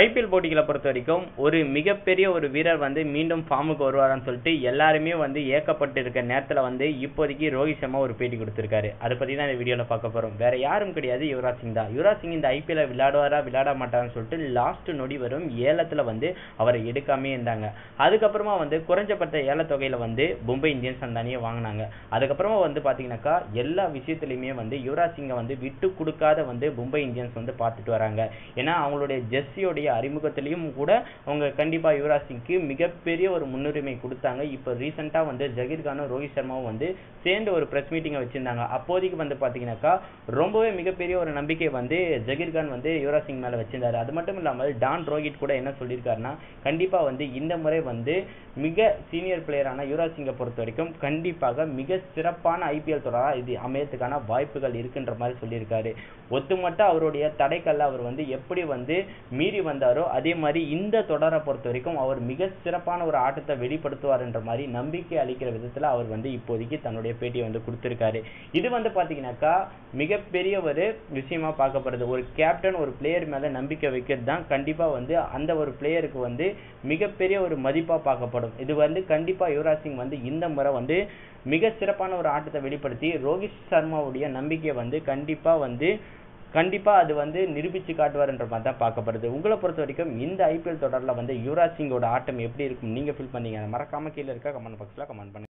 IPL போட்டிகளை பொறுத்த வரைக்கும் ஒரு மிகப்பெரிய ஒரு வீரர் வந்து மீண்டும் ஃபார்முக்கு வருவாரான்னு சொல்லிட்டு எல்லாருமே வந்து ஏக்கப்பட்டு இருக்க நேரத்தில் வந்து இப்போதைக்கு ரோஹித் சர்மா ஒரு பேட்டி கொடுத்துருக்காரு. அதை பற்றி தான் இந்த வீடியோவில் பார்க்க போகிறோம் வேற யாரும் கிடையாது யுவராஜ் சிங் தான். யுவராஜ் சிங் இந்த ஐபிஎல்ல விளையாடுவாரா விளையாட மாட்டாரான்னு சொல்லிட்டு லாஸ்ட் நொடி வரும் ஏலத்தில் வந்து அவரை எடுக்காமே இருந்தாங்க. அதுக்கப்புறமா வந்து குறைஞ்சபட்ச ஏலத்தொகையில் வந்து மும்பை இந்தியன்ஸ் அந்த அணியை வாங்கினாங்க. அதுக்கப்புறமா வந்து பார்த்தீங்கன்னாக்கா எல்லா விஷயத்துலையுமே வந்து யுவராஜ் சிங்கை வந்து விட்டு கொடுக்காத வந்து மும்பை இந்தியன்ஸ் வந்து பார்த்துட்டு வராங்க. ஏன்னா அவங்களுடைய ஜெர்சியோடைய அறிமுகத்திலையும் கூட அவங்க கண்டிப்பா யுவராஜ் சிங்க்கு மிகப்பெரிய ஒரு முன்னுரிமை கொடுத்தாங்க. இப்போ ரீசெண்டா வந்து ஜகீர் கானும் ரோஹித் சர்மாவும் வந்து சேர்ந்து ஒரு பிரஸ் மீட்டிங்கை வச்சிருந்தாங்க. அப்போதைக்கு வந்து பாத்தீங்கன்னாக்கா ரொம்பவே மிகப்பெரிய ஒரு நம்பிக்கை வந்து ஜகீர் கான் வந்து யுவராஜ் சிங் மேல வச்சிருந்தாரு. அது மட்டும் இல்லாமல் டான் ரோஹித் கூட என்ன சொல்லியிருக்காருன்னா கண்டிப்பா வந்து இந்த முறை வந்து மிக சீனியர் பிளேயரான யுவராஜ் சிங்கை பொறுத்த வரைக்கும் கண்டிப்பாக மிக சிறப்பான ஐபிஎல் தொடரா இது அமையத்துக்கான வாய்ப்புகள் இருக்குன்ற மாதிரி சொல்லியிருக்காரு. ஒட்டுமொத்த அவருடைய தடைக்கல்ல அவர் வந்து எப்படி வந்து மீறி வந்து வந்தாரோ அதே மாதிரி இந்த தொடரை பொறுத்த வரைக்கும் அவர் மிக சிறப்பான ஒரு ஆட்டத்தை வெளிப்படுத்துவார்ன்ற மாதிரி நம்பிக்கை அளிக்கிற விதத்தில் அவர் வந்து இப்போதைக்கு தன்னுடைய பேட்டியை வந்து கொடுத்துருக்காரு. இது வந்து பார்த்தீங்கன்னாக்கா மிகப்பெரிய ஒரு விஷயமா பார்க்கப்படுது. ஒரு கேப்டன் ஒரு பிளேயர் மேலே நம்பிக்கை வைக்கிறது தான் கண்டிப்பாக வந்து அந்த ஒரு பிளேயருக்கு வந்து மிகப்பெரிய ஒரு மதிப்பாக பார்க்கப்படும். இது வந்து கண்டிப்பாக யுவராஜ் சிங் வந்து இந்த முறை வந்து மிக சிறப்பான ஒரு ஆட்டத்தை வெளிப்படுத்தி ரோஹித் சர்மாவுடைய நம்பிக்கையை வந்து கண்டிப்பாக வந்து கண்டிப்பா அது வந்து நிரூபிச்சு காட்டுவார்ன்ற மாதிரி தான் பார்க்கப்படுது. உங்களை பொறுத்த வரைக்கும் இந்த ஐபிஎல் தொடர்ல வந்து யுவராஜ் சிங்கோட ஆட்டம் எப்படி இருக்கும்? நீங்க ஃபீல் பண்ணீங்க? மறக்காம கீழே இருக்க கமெண்ட் பாக்ஸ்ல கமெண்ட் பண்ணுங்க.